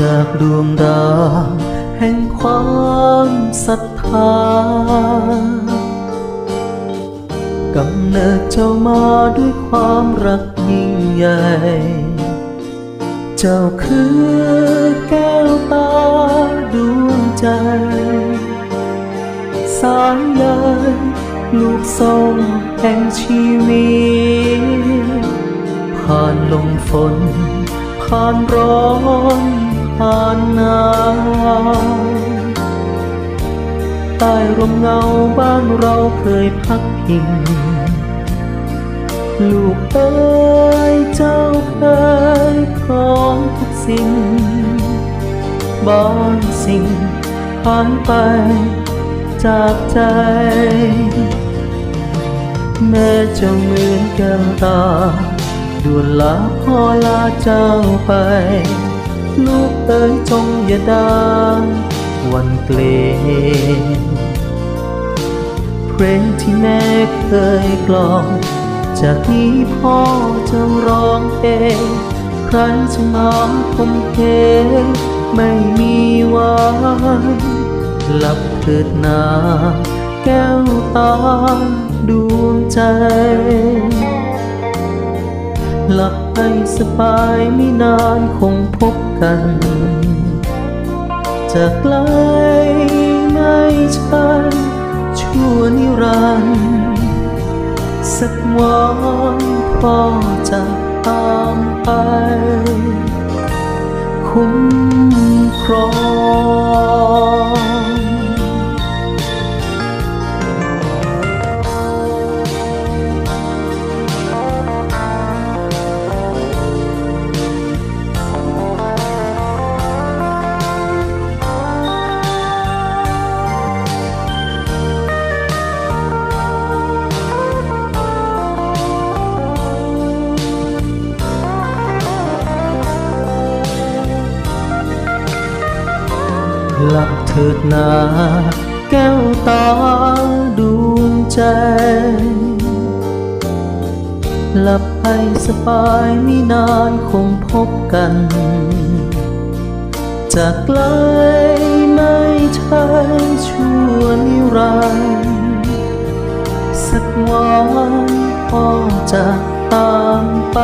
จากดวงดาวแห่งความศรัทธากำเนิดเจ้ามาด้วยความรักยิ่งใหญ่ เจ้าคือแก้วตาดวงใจ สายใยลูกทรงแห่งชีวิต ผ่านลมฝน ผ่านร้อน ผ่านหนาวใต้ร่มเงาบ้านเราเคยพักพิง ลูกเอ๋ยเจ้าเคยพร้อมทุกสิ่งบางสิ่งผ่านไปจากใจ แม้จะเหมือนแก้วตาด่วนลาพอลาเจ้าไป ลูกเอ๋ยจงอย่าได้หวันเกรงเพลงที่แม่เคยกลองจากนี้พ่อจะร้องเองใครจะมาคมเพงไม่มีวันหลับเถิดนาแก้วตาดวงใจ หลับให้สบายไม่นานคงพบ กัน จะไกลไม่ใช่ชั่วนิรันดร์สักวันพ่อจะตามไปคุ้มครอง หลับเถิดนาแก้วตาดวงใจหลับให้สบายไม่นานคงพบกัน จากไกลไม่ใช่ชั่วนิรันดร์สักวันพ่อจะตามไป